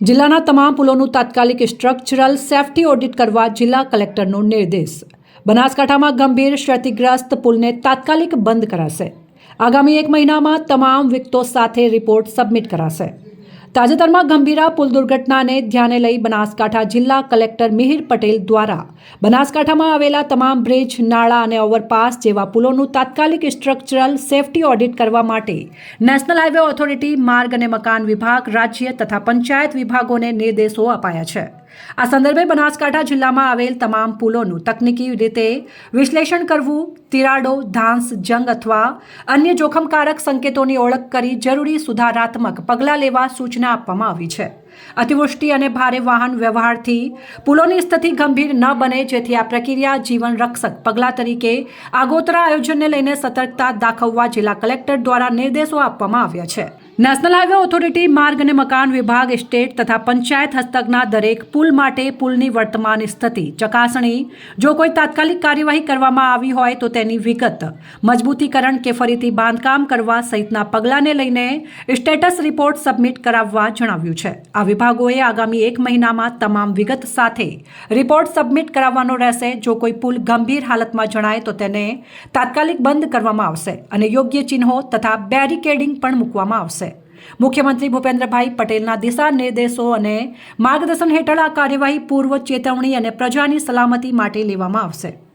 જિલ્લાના તમામ પુલોનું તાત્કાલિક સ્ટ્રક્ચરલ સેફ્ટી ઓડિટ કરવા જિલ્લા કલેક્ટરનો નિર્દેશ. બનાસકાંઠામાં ગંભીર ક્ષતિગ્રસ્ત પુલને તાત્કાલિક બંધ કરાશે. આગામી એક મહિનામાં તમામ વિગતો સાથે રિપોર્ટ સબમિટ કરાશે. તાજેતરમાં ગંભીરા પુલ દુર્ઘટનાને ધ્યાને લઈ બનાસકાંઠા જિલ્લા કલેક્ટર મિહિર પટેલ દ્વારા બનાસકાંઠામાં આવેલા તમામ બ્રિજ, નાળા અને ઓવરપાસ જેવા પુલોનું તાત્કાલિક સ્ટ્રક્ચરલ સેફ્ટી ઓડિટ કરવા માટે નેશનલ હાઈવે ઓથોરિટી, માર્ગ અને મકાન વિભાગ, રાજ્ય તથા પંચાયત વિભાગોને નિર્દેશો અપાયા છે. આ સંદર્ભે બનાસકાંઠા જિલ્લામાં આવેલ તમામ પુલોનું તકનીકી રીતે વિશ્લેષણ કરવું, તિરાડો, ધાંસ, જંગ અથવા અન્ય જોખમકારક સંકેતોની ઓળખ કરી જરૂરી સુધારાત્મક પગલાં લેવા સૂચના આપવામાં આવી છે. અતિવૃષ્ટિ અને ભારે વાહન વ્યવહારથી પુલોની સ્થિતિ ગંભીર ન બને જેથી આ પ્રક્રિયા જીવન રક્ષક પગલાં તરીકે આગોતરા આયોજનને લઈને સતર્કતા દાખવવા જિલ્લા કલેક્ટર દ્વારા નિર્દેશો આપવામાં આવ્યા છે. નેશનલ હાઈવે ઓથોરિટી, માર્ગ અને મકાન વિભાગ સ્ટેટ તથા પંચાયત હસ્તકના દરેક પુલ માટે પુલની વર્તમાન સ્થિતિ ચકાસણી. જો કોઈ તાત્કાલિક કાર્યવાહી કરવામાં આવી હોય તો તેની વિગત, મજબૂતીકરણ કે ફરીથી બાંધકામ કરવા સહિતના પગલાંને લઈને સ્ટેટસ રિપોર્ટ સબમિટ કરાવવા જણાવ્યું છે. આ વિભાગોએ આગામી એક મહિનામાં તમામ વિગત સાથે રિપોર્ટ સબમિટ કરાવવાનો રહેશે. જો કોઈ પુલ ગંભીર હાલતમાં જણાય તો તેને તાત્કાલિક બંધ કરવામાં આવશે અને યોગ્ય ચિહ્નો તથા બેરિકેડિંગ પણ મૂકવામાં આવશે. મુખ્યમંત્રી ભૂપેન્દ્રભાઈ પટેલના દિશા નિર્દેશો અને માર્ગદર્શન હેઠળ આ કાર્યવાહી પૂર્વ ચેતવણી અને પ્રજાની સલામતી માટે લેવામાં આવશે.